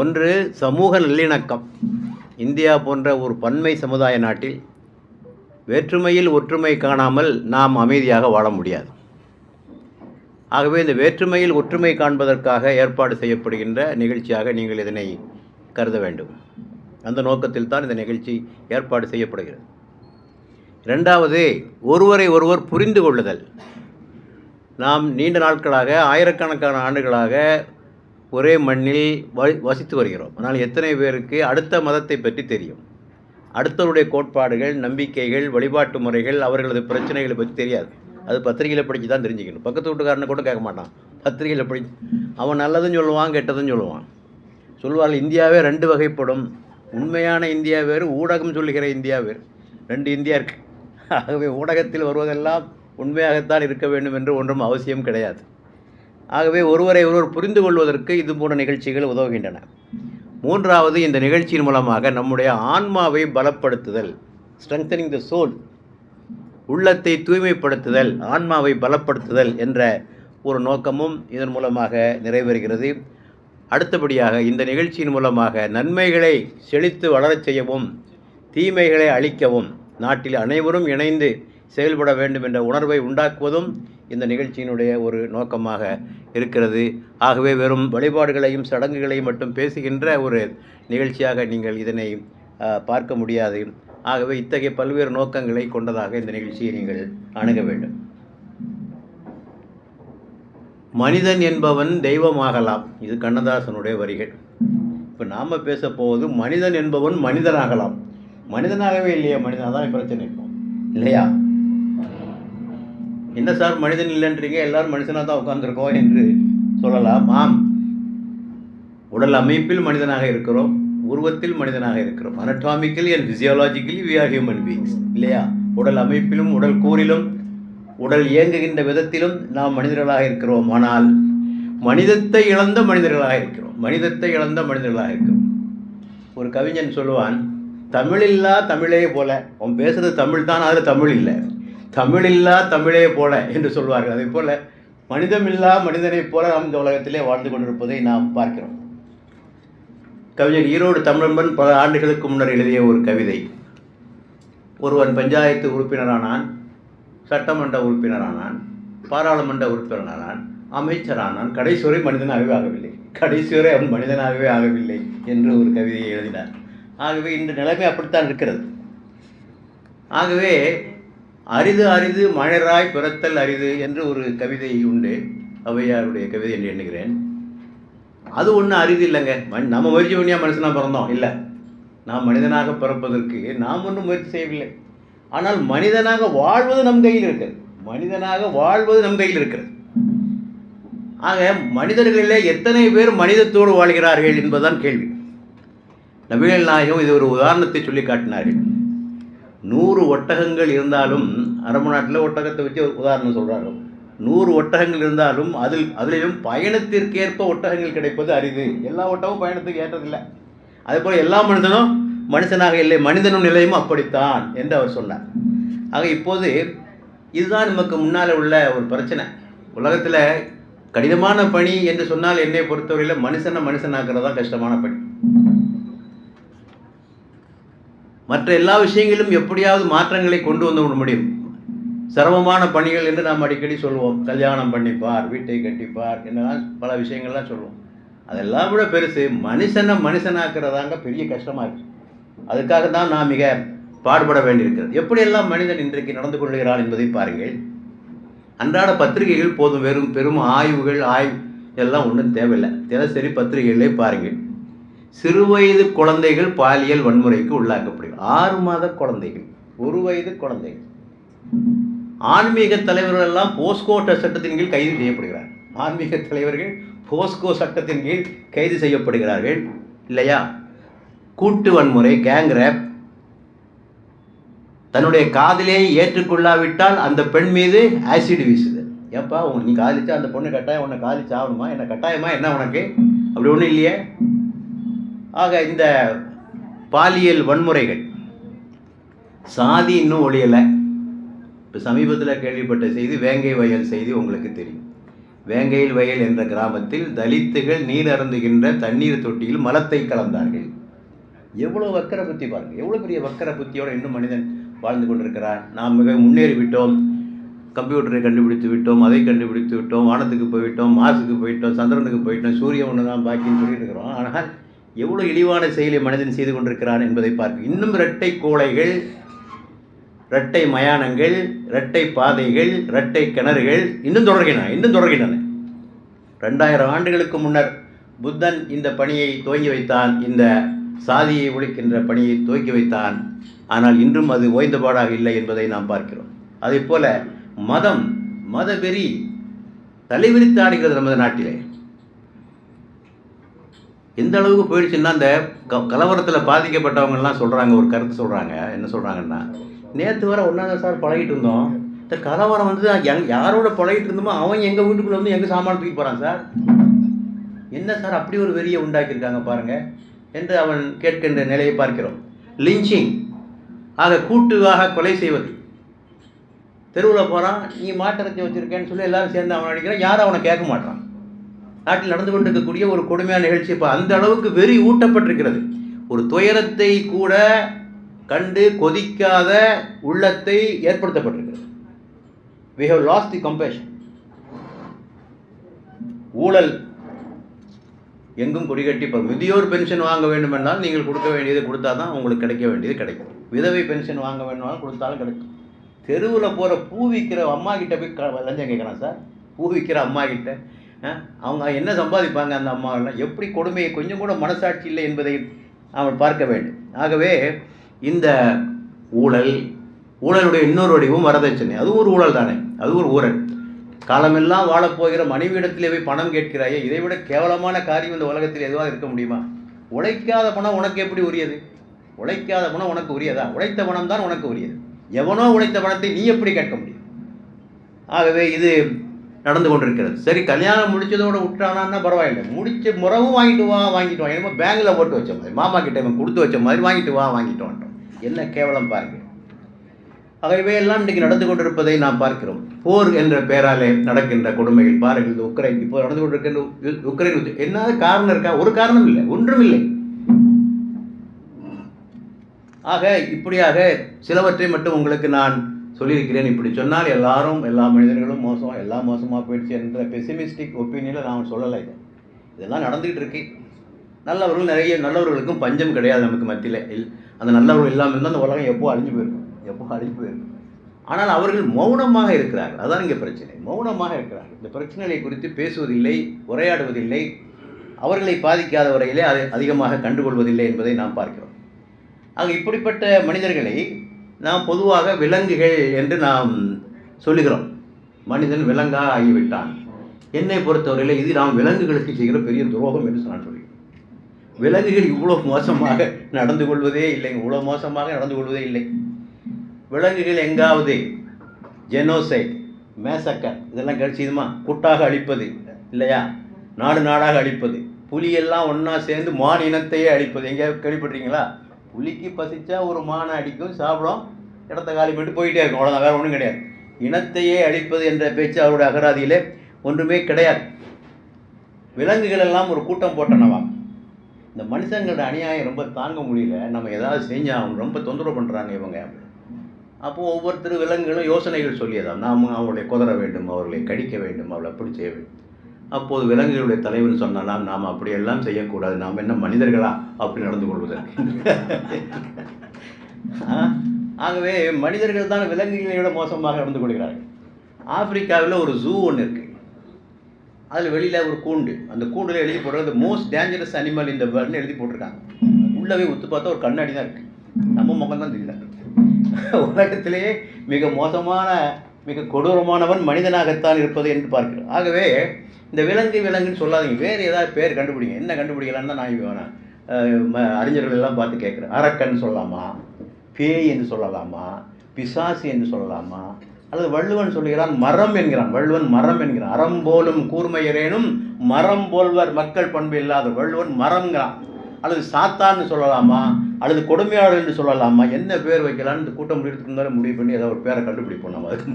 ஒன்று சமூக நல்லிணக்கம். இந்தியா போன்ற ஒரு பன்மை சமுதாய நாட்டில் வேற்றுமையில் ஒற்றுமை காணாமல் நாம் அமைதியாக வாழ முடியாது. ஆகவே இந்த வேற்றுமையில் ஒற்றுமை காண்பதற்காக ஏற்பாடு செய்யப்படுகின்ற நிகழ்ச்சியாக நீங்கள் இதனை கருத வேண்டும். அந்த நோக்கத்தில் தான் இந்த நிகழ்ச்சி ஏற்பாடு செய்யப்படுகிறது. ரெண்டாவது ஒருவரை ஒருவர் புரிந்து கொள்ளுதல். நாம் நீண்ட நாட்களாக ஆயிரக்கணக்கான ஆண்டுகளாக ஒரே மண்ணில் வசித்து வருகிறோம். ஆனால் எத்தனை பேருக்கு அடுத்த மதத்தை பற்றி தெரியும்? அடுத்தவருடைய கோட்பாடுகள் நம்பிக்கைகள் வழிபாட்டு முறைகள் அவர்களது பிரச்சனைகளை பற்றி தெரியாது. அது பத்திரிகையில் படித்து தான் தெரிஞ்சுக்கணும். பக்கத்து வீட்டுக்காரனை கூட கேட்க மாட்டான். பத்திரிகையில் படி அவன் நல்லதும் சொல்லுவான் கெட்டதும் சொல்லுவான். சொல்வார்கள் இந்தியாவே ரெண்டு வகைப்படும். உண்மையான இந்தியா வேறு ஊடகம் சொல்லுகிற இந்தியா வேறு. ரெண்டு இந்தியா இருக்குது ஆகவே ஊடகத்தில் வருவதெல்லாம் உண்மையாகத்தான் இருக்க வேண்டும் என்று ஒன்றும் அவசியம் கிடையாது. ஆகவே ஒருவரை ஒருவர் புரிந்து கொள்வதற்கு இது போன்ற நிகழ்ச்சிகள் உதவுகின்றன. மூன்றாவது இந்த நிகழ்ச்சியின் மூலமாக நம்முடைய ஆன்மாவை பலப்படுத்துதல் ஸ்ட்ரெங்தனிங் த சோல் உள்ளத்தை தூய்மைப்படுத்துதல் ஆன்மாவை பலப்படுத்துதல் என்ற ஒரு நோக்கமும் இதன் மூலமாக நிறைவேறுகிறது. அடுத்தபடியாக இந்த நிகழ்ச்சியின் மூலமாக நன்மைகளை செழித்து வளரச் செய்யவும் தீமைகளை அழிக்கவும் நாட்டில் அனைவரும் இணைந்து செயல்பட வேண்டும் என்ற உணர்வை உண்டாக்குவதும் இந்த நிகழ்ச்சியினுடைய ஒரு நோக்கமாக இருக்கிறது. ஆகவே வெறும் வழிபாடுகளையும் சடங்குகளையும் மட்டும் பேசுகின்ற ஒரு நிகழ்ச்சியாக நீங்கள் இதனை பார்க்க முடியாது. ஆகவே இத்தகைய பல்வேறு நோக்கங்களை கொண்டதாக இந்த நிகழ்ச்சியை நீங்கள் அணுக வேண்டும். மனிதன் என்பவன் தெய்வமாகலாம். இது கண்ணதாசனுடைய வரிகள். இப்போ நாம் பேச போவது மனிதன் என்பவன் மனிதனாகலாம். மனிதனாகவே இல்லையா மனிதன் அதான் பிரச்சனை. இல்லையா? என்ன சார் மனிதன் இல்லைன்றீங்க எல்லாரும் மனுஷனாக தான் உட்காந்துருக்கோம் என்று சொல்லலாம். ஆம். உடல் அமைப்பில் மனிதனாக இருக்கிறோம் உருவத்தில் மனிதனாக இருக்கிறோம். Anatomically and physiologically we are human beings இல்லையா? உடல் அமைப்பிலும் உடல் கூறிலும் உடல் இயங்குகின்ற விதத்திலும் நாம் மனிதர்களாக இருக்கிறோம். ஆனால் மனிதத்தை இழந்த மனிதர்களாக இருக்கிறோம். மனிதத்தை இழந்த மனிதர்களாக இருக்கிறோம். ஒரு கவிஞன் சொல்லுவான் தமிழில்லா தமிழே போல. அவன் பேசுகிறது தமிழ் தான் அதில் தமிழ் இல்லை. தமிழில்லா தமிழே போல என்று சொல்வார்கள். அதே போல மனிதமில்லா மனிதனைப் போல நாம் இந்த உலகத்திலே வாழ்ந்து கொண்டிருப்பதை நாம் பார்க்கிறோம். கவிஞர் ஈரோடு தமிழன்பன் பல ஆண்டுகளுக்கு முன்னர் எழுதிய ஒரு கவிதை. ஒருவன் பஞ்சாயத்து உறுப்பினரானான் சட்டமன்ற உறுப்பினரானான் பாராளுமன்ற உறுப்பினரானான் அமைச்சரானான் கடைசி வரை மனிதனாகவே ஆகவில்லை. கடைசி வரை அவன் மனிதனாகவே ஆகவில்லை என்று ஒரு கவிதையை எழுதினார். ஆகவே இந்த நிலைமை அப்படித்தான் இருக்கிறது. ஆகவே அரிது அரிது மழராய் பிறத்தல் அரிது என்று ஒரு கவிதை உண்டு. ஔவையாருடைய கவிதை என்று எண்ணுகிறேன். அது ஒன்றும் அரிது இல்லைங்க. மண் நம்ம முயற்சி பண்ணியா மனுஷனாக பிறந்தோம்? இல்லை. நாம் மனிதனாக பிறப்பதற்கு நாம் ஒன்றும் முயற்சி செய்யவில்லை. ஆனால் மனிதனாக வாழ்வது நம் கையில் இருக்கிறது. மனிதனாக வாழ்வது நம் கையில் இருக்கிறது. ஆக மனிதர்களிலே எத்தனை பேர் மனிதத்தோடு வாழ்கிறார்கள் என்பதுதான் கேள்வி. நபிகள் நாயகம் இது ஒரு உதாரணத்தை சொல்லி காட்டினார்கள். நூறு ஒட்டகங்கள் இருந்தாலும் அரபு நாட்டில் ஒட்டகத்தை வச்சு ஒரு உதாரணம் சொல்கிறாங்க நூறு ஒட்டகங்கள் இருந்தாலும் அதில் அதிலும் பயணத்திற்கேற்ப ஒட்டகங்கள் கிடைப்பது அரிது. எல்லா ஒட்டகமும் பயணத்துக்கு ஏற்றதில்லை. அதே போல் எல்லா மனிதனும் மனுஷனாக இல்லை மனிதனும் நிலையும் அப்படித்தான் என்று அவர் சொன்னார். ஆக இப்போது இதுதான் நமக்கு முன்னால் உள்ள ஒரு பிரச்சனை. உலகத்தில் கடினமான பணி என்று சொன்னால் என்னை பொறுத்தவரையில் மனுஷனை மனுஷனாக்குறது தான் கஷ்டமான பணி. மற்ற எல்லா விஷயங்களிலும் எப்படியாவது மாற்றங்களை கொண்டு வந்து விட முடியும். சிரமமான பணிகள் என்று நாம் அடிக்கடி சொல்லுவோம் கல்யாணம் பண்ணிப்பார் வீட்டை கட்டிப்பார் என்னெல்லாம் பல விஷயங்கள்லாம் சொல்லுவோம் அதெல்லாம் விட பெருசு. மனுஷனை மனுஷனாக்குறதாங்க பெரிய கஷ்டமாக இருக்கு. அதுக்காக தான் நான் மிக பாடுபட வேண்டியிருக்கிறது. எப்படியெல்லாம் மனிதன் இன்றைக்கு நடந்து கொள்கிறான் என்பதை பாருங்கள். அன்றாட பத்திரிகைகள் போதும். வெறும் பெரும் ஆய்வுகள் ஆய்வு இதெல்லாம் ஒன்றும் தேவையில்லை. தினசரி பத்திரிகைகளே பாருங்கள். சிறுவயது குழந்தைகள் பாலியல் வன்முறைக்கு உள்ளாக்கப்படுகிறது ஆறு மாத குழந்தைகள் ஒரு வயது குழந்தைகள். ஆன்மீக தலைவர்கள் எல்லாம் போஸ்கோ சட்டத்தின் கீழ் கைது செய்யப்படுகிறார். ஆன்மீக தலைவர்கள் போஸ்கோ சட்டத்தின் கீழ் கைது செய்யப்படுகிறார்கள் இல்லையா? கூட்டு வன்முறை கேங் ரேப். தன்னுடைய காதலியை ஏற்றுக்கொள்ளாவிட்டால் அந்த பெண் மீது ஆசிட் வீசுது. ஏப்பா உனக்கு நீ காதலிச்சா அந்த பொண்ணு கட்டாயம் உன்னை காதலிச்சு ஆகணுமா என்ன கட்டாயமா? என்ன உனக்கு? அப்படி ஒன்றும் இல்லையே. ஆக இந்த பாலியல் வன்முறைகள் சாதி இன்னும் ஒழியலை. இப்போ சமீபத்தில் கேள்விப்பட்ட செய்தி வேங்கை வயல் செய்தி உங்களுக்கு தெரியும். வேங்கையில் வயல் என்ற கிராமத்தில் தலித்துகள் நீர் அருந்துகின்ற தண்ணீர் தொட்டியில் மலத்தை கலந்தார்கள். எவ்வளோ வக்கர புத்தி பாருங்கள் எவ்வளோ பெரிய வக்கர புத்தியோடு இன்னும் மனிதன் வாழ்ந்து கொண்டிருக்கிறான். நாம் மிக முன்னேறி விட்டோம் கம்ப்யூட்டரை கண்டுபிடித்து விட்டோம் அதை கண்டுபிடித்து விட்டோம் வானத்துக்கு போய்விட்டோம் மாசுக்கு போயிட்டோம் சந்திரனுக்கு போயிட்டோம் சூரியன் ஒன்று தான் பாக்கின்னு சொல்லிட்டு இருக்கிறோம். ஆனால் எவ்வளோ இழிவான செயலை மனிதன் செய்து கொண்டிருக்கிறான் என்பதை பார்க்க. இன்னும் இரட்டை கோளைகள் இரட்டை மயானங்கள் இரட்டை பாதைகள் இரட்டை கிணறுகள் இன்னும் தொடர்கின்றன இன்னும் தொடர்கின்றன. ரெண்டாயிரம் ஆண்டுகளுக்கு முன்னர் புத்தன் இந்த பணியை துவங்கி வைத்தான் இந்த சாதியை ஒழிக்கின்ற பணியை துவக்கி வைத்தான். ஆனால் இன்றும் அது ஓய்ந்தபாடாக இல்லை என்பதை நாம் பார்க்கிறோம். அதே போல மதம் மதவெறி தலைவிரித்து ஆடுகிறது நமது நாட்டிலே. எந்த அளவுக்கு போயிடுச்சுன்னா அந்த க கலவரத்தில் பாதிக்கப்பட்டவங்கலாம் சொல்கிறாங்க ஒரு கருத்து சொல்கிறாங்க என்ன சொல்கிறாங்கன்னா நேற்று வர ஒன்றாந்தான் சார் பழகிட்டு இருந்தோம். இந்த கலவரம் வந்து எங் யாரோட பழகிட்டு இருந்தோமோ அவன் எங்கள் வீட்டுக்குள்ளே வந்து எங்கள் சாமான தூக்கி போகிறான் சார்? என்ன சார் அப்படி ஒரு வெறியை உண்டாக்கியிருக்காங்க பாருங்கள் என்று அவன் கேட்கின்ற நிலையை பார்க்கிறோம். லிஞ்சிங். ஆக கூட்டுவாக கொலை செய்வது. தெருவில் போகிறான் நீ மாட்டிறச்சி வச்சுருக்கேன்னு சொல்லி எல்லாரும் சேர்ந்து அவன் அடிக்கிறான். யாரும் அவனை கேட்க மாட்டான் நாட்டில் நடந்து கொண்டிருக்கக்கூடிய ஒரு கொடுமையான நிகழ்ச்சி. இப்போ அந்த அளவுக்கு வெறி ஊட்டப்பட்டிருக்கிறது. ஒரு துயரத்தை கூட கண்டு கொதிக்காத உள்ளத்தை ஏற்படுத்தப்பட்டிருக்கிறது. We have lost the compassion ஊழல் எங்கும் கொடிகட்டி இப்போ முதியோர் பென்ஷன் வாங்க வேண்டுமென்றால் நீங்கள் கொடுக்க வேண்டியது கொடுத்தா தான் உங்களுக்கு கிடைக்க வேண்டியது கிடைக்கும். விதவை பென்ஷன் வாங்க வேண்டுமானாலும் கொடுத்தாலும் கிடைக்கும். தெருவில் போகிற பூ விற்கிற அம்மா கிட்ட போய் க லஞ்சம் கேட்குறான் சார்? பூ விற்கிற அம்மா கிட்ட அவங்க என்ன சம்பாதிப்பாங்க அந்த அம்மாவெல்லாம்? எப்படி கொடுமையை கொஞ்சம் கூட மனசாட்சி இல்லை என்பதை அவன் பார்க்க வேண்டும். ஆகவே இந்த ஊழல் ஊழலுடைய இன்னொரு வடிவம் வரதட்சணை. அது ஒரு ஊழல் தானே. அது ஒரு ஊழல். காலமெல்லாம் வாழப்போகிற மனைவியிடத்திலே போய் பணம் கேட்கிறாயே இதை விட கேவலமான காரியம் இந்த உலகத்தில் எதுவாக இருக்க முடியுமா? உழைக்காத பணம் உனக்கு எப்படி உரியது? உழைக்காத பணம் உனக்கு உரியதா? உழைத்த பணம் தான் உனக்கு உரியது. எவனோ உழைத்த பணத்தை நீ எப்படி கேட்க முடியும்? ஆகவே இது நடந்து கொண்டிருக்கிறது. சரி கல்யாணம் முடிச்சதோட விட்டானான்னா பரவாயில்லை. முடிச்ச முறவும் வாங்கிட்டு வா வாங்கிட்டு வா. என்னமோ பேங்கில் போட்டு வச்ச மாதிரி. மாமா கிட்ட இவன் கொடுத்து வச்ச மாதிரி வாங்கிட்டு வா வாங்கிட்டு வந்துட்டோம் என்ன கேவலம் பாருங்கள் ஆகவே எல்லாம் இன்றைக்கு நடந்து கொண்டிருப்பதை நாம் பார்க்கிறோம். போர் என்ற பெயராலே நடக்கின்ற கொடுமைகள். பாருங்கள் இந்த உக்ரைன் இப்போ நடந்து கொண்டிருக்கின்ற உக்ரைன் யுத்தம். என்ன காரணம் இருக்கா? ஒரு காரணம் இல்லை. ஒன்றும் இல்லை. ஆக இப்படியாக சிலவற்றை மட்டும் உங்களுக்கு நான் சொல்லியிருக்கிறேன் இப்படி சொன்னால் எல்லாரும் எல்லா மனிதர்களும் மோசம் எல்லாம் மோசமாக போயிடுச்சு என்ற பெசிமிஸ்டிக் ஒப்பீனியனில் நான் சொல்லலை. இது இதெல்லாம் நடந்துகிட்டு இருக்கு. நல்லவர்கள் நிறைய நல்லவர்களுக்கும் பஞ்சம் கிடையாது நமக்கு மத்தியில். இல் அந்த நல்லவர்கள் இல்லாமல் இருந்தால் அந்த உலகம் எப்போ அழிஞ்சு போயிருக்கும்? எப்போ அழிஞ்சு போயிருக்கும்? ஆனால் அவர்கள் மௌனமாக இருக்கிறார்கள். அதான் இங்கே பிரச்சனை. மௌனமாக இருக்கிறார்கள். இந்த பிரச்சனைகளை குறித்து பேசுவதில்லை உரையாடுவதில்லை. அவர்களை பாதிக்காத வரையிலே அதை அதிகமாக கண்டுகொள்வதில்லை என்பதை நாம் பார்க்கிறோம். ஆக இப்படிப்பட்ட மனிதர்களை நாம் பொதுவாக விலங்குகள் என்று நாம் சொல்லுகிறோம். மனிதன் விலங்காக ஆகிவிட்டான் என்னை பொறுத்தவரையில் இது நாம் விலங்குகளுக்கு செய்கிற பெரிய துரோகம் என்று நான் சொல்கிறேன். விலங்குகள் இவ்வளோ மோசமாக நடந்து கொள்வதே இல்லை இவ்வளோ மோசமாக நடந்து கொள்வதே இல்லை. விலங்குகள் எங்காவது ஜெனோசைட் மேசக்கர் இதெல்லாம் கிடைச்சிதுமா? கூட்டாக அழிப்பது இல்லையா? நாடு நாடாக அழிப்பது புலியெல்லாம் ஒன்றா சேர்ந்து மான் இனத்தையே அழிப்பது. எங்கேயாவது கேள்விப்பட்டிருக்கீங்களா? புலிக்கு பசிச்சா ஒரு மானை அடிக்கும் சாப்பிடும். இடத்த காலி பண்ணிட்டு போயிட்டே இருக்கும். அவ்வளோதான் வேறு ஒன்றும் கிடையாது. இனத்தையே அழிப்பது என்ற பேச்சு அவருடைய அகராதியிலே ஒன்றுமே கிடையாது. விலங்குகள் எல்லாம் ஒரு கூட்டம் போட்டனவா? இந்த மனுஷங்களோட அநியாயம் ரொம்ப தாங்க முடியல. நம்ம ஏதாவது செஞ்சால் அவங்க ரொம்ப தொந்தரவு பண்ணுறாங்க இவங்க. அப்போது ஒவ்வொருத்தர் விலங்குகளும் யோசனைகள் சொல்லியதான் நாம் அவர்களை குதற வேண்டும் அவர்களை கடிக்க வேண்டும் அவளை அப்படி செய்ய வேண்டும். அப்போது விலங்குகளுடைய தலைவன் சொன்னாலாம் நாம் அப்படியெல்லாம் செய்யக்கூடாது. நாம் என்ன மனிதர்களா? அப்படி நடந்து கொள்வதற்கு. ஆகவே மனிதர்கள் தான் விலங்குகளை விட மோசமாக நடந்து கொள்கிறார்கள். ஆப்பிரிக்காவில் ஒரு ஜூ ஒன்று இருக்குது அதில் வெளியில் ஒரு கூண்டு. அந்த கூண்டில் எழுதி போடுறது மோஸ்ட் டேஞ்சரஸ் அனிமல் இந்த வேர்ல்டுன்னு எழுதி போட்டிருக்காங்க. உள்ளவே உத்து பார்த்தா ஒரு கண்ணாடி தான் இருக்குது நம்ம முகம் தான் தெரியல உலகத்திலேயே மிக மோசமான மிக கொடூரமானவன் மனிதனாகத்தான் இருப்பது என்று பார்க்கிறோம். ஆகவே இந்த விலங்கு விலங்குன்னு சொல்லாதீங்க. வேறு ஏதாவது பேர் கண்டுபிடிங்க. என்ன கண்டுபிடிக்கலான்னு தான் நான் வேணாம் அறிஞர்கள் எல்லாம் பார்த்து கேட்குறேன் அரக்கன் சொல்லலாமா? பேய் என்று சொல்லலாமா? பிசாசு என்று சொல்லலாமா? அல்லது வள்ளுவன் சொல்லுகிறான் மரம் என்கிறான். வள்ளுவன் மரம் என்கிறான். அறம் போலும் கூர்மையரேனும் மரம் போல்வர் மக்கள் பண்பு இல்லாத வள்ளுவன் மரம்ங்கிறான். அல்லது சாத்தான்னு சொல்லலாமா? அல்லது கொடுமையாளர் என்று சொல்லலாமா? என்ன பேர் வைக்கலான்னு இந்த கூட்டம் முடிக்கிறதுக்கு முன்னாடி முடிவு பண்ணி ஏதாவது ஒரு பேரை கண்டுபிடிப்போம் நம்ம அதுக்கு